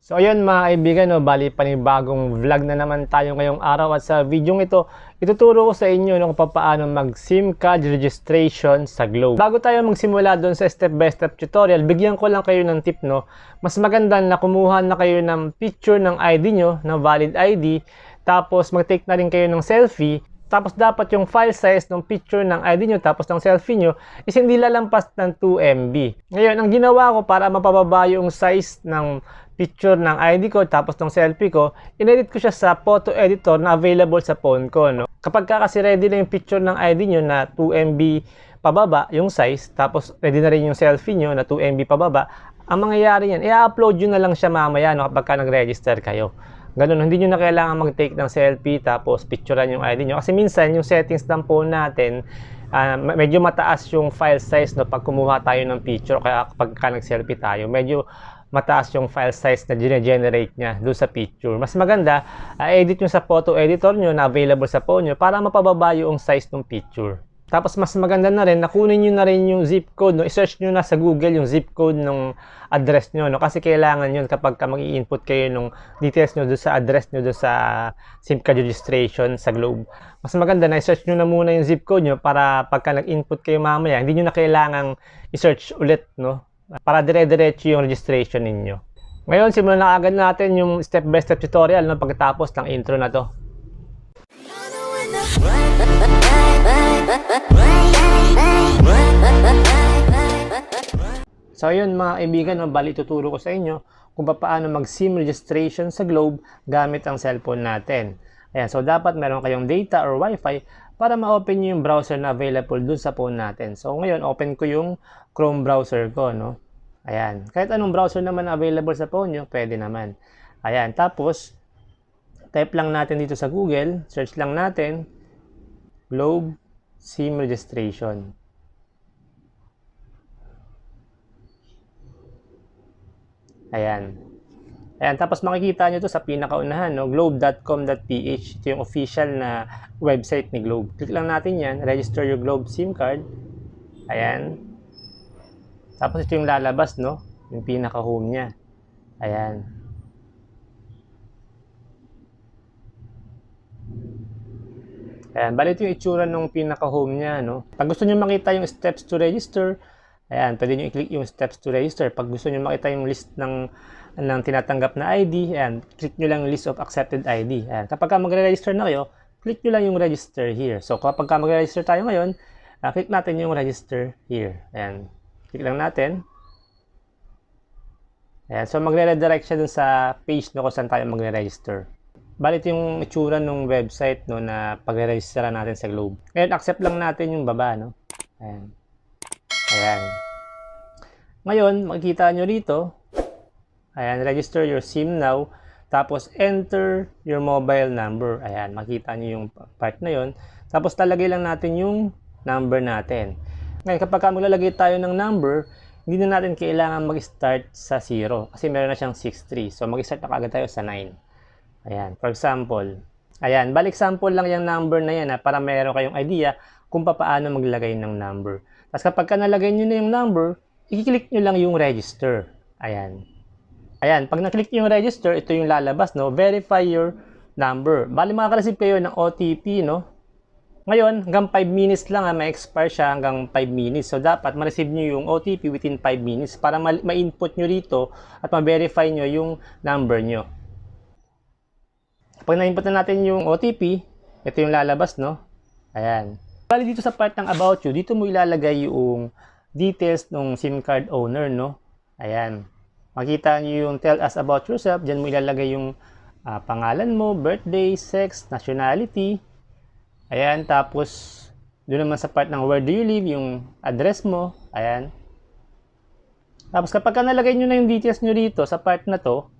So ayun mga kaibigan, no, bali panibagong vlog na naman tayo ngayong araw at sa video ito, ituturo ko sa inyo no, kung paano mag SIM card registration sa Globe. Bago tayo magsimula doon sa step by step tutorial, bigyan ko lang kayo ng tip no. Mas maganda na kumuha na kayo ng picture ng ID nyo, ng valid ID, tapos mag-take na rin kayo ng selfie tapos dapat yung file size ng picture ng ID nyo tapos ng selfie nyo is hindi lalampas ng 2 MB. Ngayon, ang ginawa ko para mapababa yung size ng picture ng ID ko tapos ng selfie ko, inedit ko siya sa photo editor na available sa phone ko. No? Kapag ka kasi ready na yung picture ng ID nyo na 2 MB pababa yung size, tapos ready na rin yung selfie nyo na 2 MB pababa, ang mangyayari yan, i-upload nyo na lang siya mamaya no, kapag ka nag-register kayo. Ganun, hindi nyo na kailangan mag-take ng selfie tapos picturean yung ID nyo. Kasi minsan yung settings ng phone natin, uh, medyo mataas yung file size no, pag kumuha tayo ng picture. Kaya kapag ka nag-selfie tayo, medyo mataas yung file size na generate niya doon sa picture. Mas maganda, uh, edit nyo sa photo editor nyo na available sa phone nyo para mapababa yung size ng picture. Tapos mas maganda na rin, nakunin nyo na rin yung zip code, no? i-search nyo na sa Google yung zip code ng address nyo, no? kasi kailangan yun kapag ka mag-i-input kayo ng details nyo doon sa address nyo doon sa SIM card registration sa Globe. Mas maganda na i-search nyo na muna yung zip code nyo para pagka nag-input kayo mamaya, hindi nyo na kailangang i-search ulit, no? para dire-diretso yung registration ninyo. Ngayon, simulan na agad natin yung step-by-step tutorial no? pagkatapos ng intro na to. So ayun mga kaibigan, bali tuturo ko sa inyo kung paano mag SIM registration sa Globe gamit ang cellphone natin. Ayan, so dapat meron kayong data or wifi para ma-open nyo yung browser na available dun sa phone natin. So ngayon, open ko yung Chrome browser ko, no? Ayan, kahit anong browser naman na available sa phone nyo, pwede naman. Ayan, tapos, type lang natin dito sa Google, search lang natin, Globe SIM registration. Ayan. Ayan, tapos makikita nyo to sa pinakaunahan, no? globe.com.ph. Ito yung official na website ni Globe. Click lang natin yan, register your Globe SIM card. Ayan. Tapos ito yung lalabas, no? Yung pinaka-home niya. Ayan. Ayan, bali ito yung itsura ng pinaka-home niya, no? Pag gusto niyo makita yung steps to register, ayan, pwede niyo i-click yung steps to register. Pag gusto niyo makita yung list ng ng tinatanggap na ID, ayan, click nyo lang list of accepted ID. Ayan, kapag ka magre-register na kayo, click nyo lang yung register here. So, kapag ka magre-register tayo ngayon, uh, click natin yung register here. Ayan, click lang natin. Ayan, so magre-redirect siya dun sa page no kung saan tayo magre-register. Balit yung itsura ng website no na pagre-register natin sa Globe. Ngayon, accept lang natin yung baba, no? Ayan. Ayan. Ngayon, makikita nyo rito, ayan, register your SIM now, tapos enter your mobile number. Ayan, makita nyo yung part na yon. Tapos talagay lang natin yung number natin. Ngayon, kapag ka maglalagay tayo ng number, hindi na natin kailangan mag-start sa 0 kasi meron na siyang 6-3. So, mag-start na kagad tayo sa 9. Ayan, for example. Ayan, balik sample lang yung number na yan ha, para meron kayong idea kung paano maglagay ng number. Tapos kapag ka nalagay nyo na yung number, i-click nyo lang yung register. Ayan. Ayan, pag na-click yung register, ito yung lalabas, no? Verify your number. Bali, makaka-receive kayo ng OTP, no? Ngayon, hanggang 5 minutes lang, ha, ma-expire siya hanggang 5 minutes. So, dapat ma-receive nyo yung OTP within 5 minutes para ma-input nyo rito at ma-verify nyo yung number nyo. Pag na-input na natin yung OTP, ito yung lalabas, no? Ayan. Bali dito sa part ng About You, dito mo ilalagay yung details ng SIM card owner, no? Ayan. Makita nyo yung Tell Us About Yourself. Diyan mo ilalagay yung uh, pangalan mo, birthday, sex, nationality. Ayan. Tapos, doon naman sa part ng Where Do You Live, yung address mo. Ayan. Tapos, kapag ka nalagay nyo na yung details nyo dito sa part na to,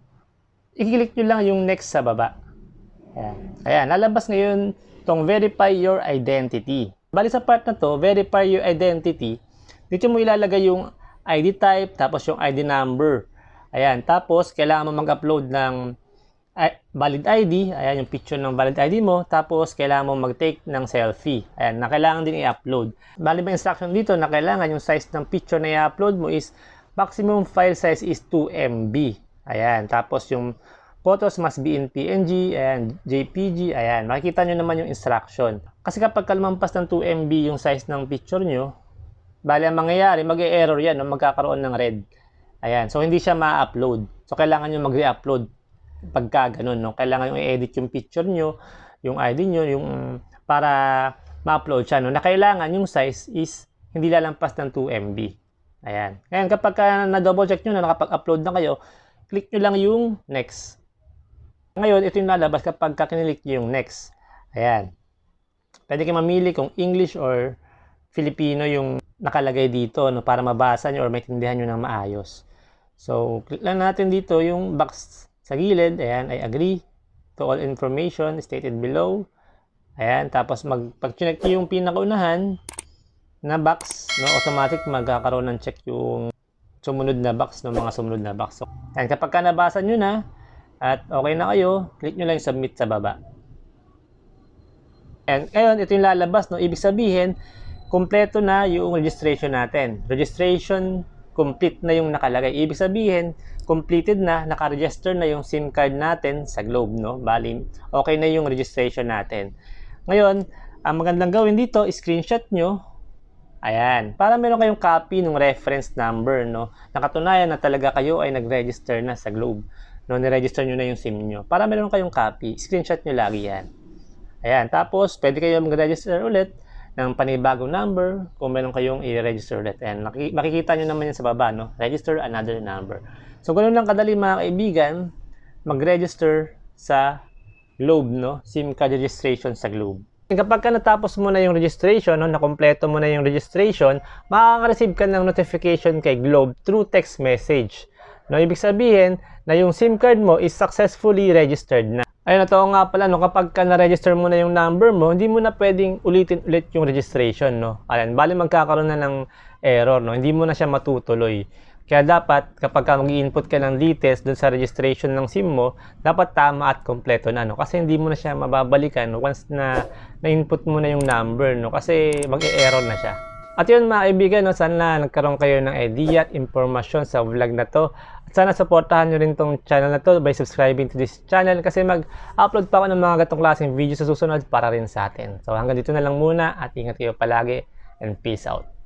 i-click nyo lang yung next sa baba. Ayan. Ayan. Lalabas ngayon tong verify your identity. Bali sa part na to, verify your identity, dito mo ilalagay yung ID type, tapos yung ID number. Ayan, tapos kailangan mo mag-upload ng valid ID, ayan yung picture ng valid ID mo, tapos kailangan mo mag-take ng selfie. Ayan, na kailangan din i-upload. Bali ba instruction dito na kailangan yung size ng picture na i-upload mo is maximum file size is 2 MB. Ayan. Tapos yung photos must be in PNG and JPG. Ayan. Makikita nyo naman yung instruction. Kasi kapag kalmampas ng 2 MB yung size ng picture nyo, bali ang mangyayari, mag-error yan, no? magkakaroon ng red. Ayan. So, hindi siya ma-upload. So, kailangan nyo mag-re-upload pagka ganun. No? Kailangan yung i-edit yung picture nyo, yung ID nyo, yung para ma-upload siya. No? Na kailangan yung size is hindi lalampas ng 2 MB. Ayan. Ngayon, kapag ka na-double check nyo na nakapag-upload na kayo, click nyo lang yung next. Ngayon, ito yung lalabas kapag ka kinilik nyo yung next. Ayan. Pwede kayo mamili kung English or Filipino yung nakalagay dito no, para mabasa nyo or maintindihan nyo ng maayos. So, click lang natin dito yung box sa gilid. Ayan, I agree to all information stated below. Ayan, tapos mag, pag nyo yung pinakaunahan na box, no, automatic magkakaroon ng check yung sumunod na box, no, mga sumunod na box. So, ayan, kapag ka nabasa nyo na, at okay na kayo, click nyo lang yung submit sa baba. And ngayon, ito yung lalabas, no? Ibig sabihin, kompleto na yung registration natin. Registration complete na yung nakalagay. Ibig sabihin, completed na, nakaregister na yung SIM card natin sa Globe, no? Bali, okay na yung registration natin. Ngayon, ang magandang gawin dito, screenshot nyo. Ayan. Para meron kayong copy ng reference number, no? Nakatunayan na talaga kayo ay nag-register na sa Globe. No, ni-register nyo na yung SIM nyo. Para meron kayong copy, screenshot nyo lagi yan. Ayan. Tapos, pwede kayo mag-register ulit ng panibagong number kung meron kayong i-register ulit. And makikita nyo naman yan sa baba, no? Register another number. So, ganun lang kadali mga kaibigan, mag-register sa Globe, no? SIM card registration sa Globe. Kapag ka natapos mo na yung registration, no, nakompleto mo na yung registration, makaka-receive ka ng notification kay Globe through text message. No, ibig sabihin na yung SIM card mo is successfully registered na. Ayun, ito nga pala, no, kapag ka na-register mo na yung number mo, hindi mo na pwedeng ulitin ulit yung registration, no. Ayan, bali magkakaroon na ng error, no. Hindi mo na siya matutuloy. Kaya dapat, kapag ka mag-input ka ng details dun sa registration ng SIM mo, dapat tama at kompleto na, no. Kasi hindi mo na siya mababalikan once na na-input mo na yung number, no. Kasi mag-e-error na siya. At yun mga kaibigan, no, sana nagkaroon kayo ng idea at impormasyon sa vlog na to. At sana supportahan nyo rin tong channel na to by subscribing to this channel kasi mag-upload pa ako ng mga gatong klaseng video sa susunod para rin sa atin. So hanggang dito na lang muna at ingat kayo palagi and peace out.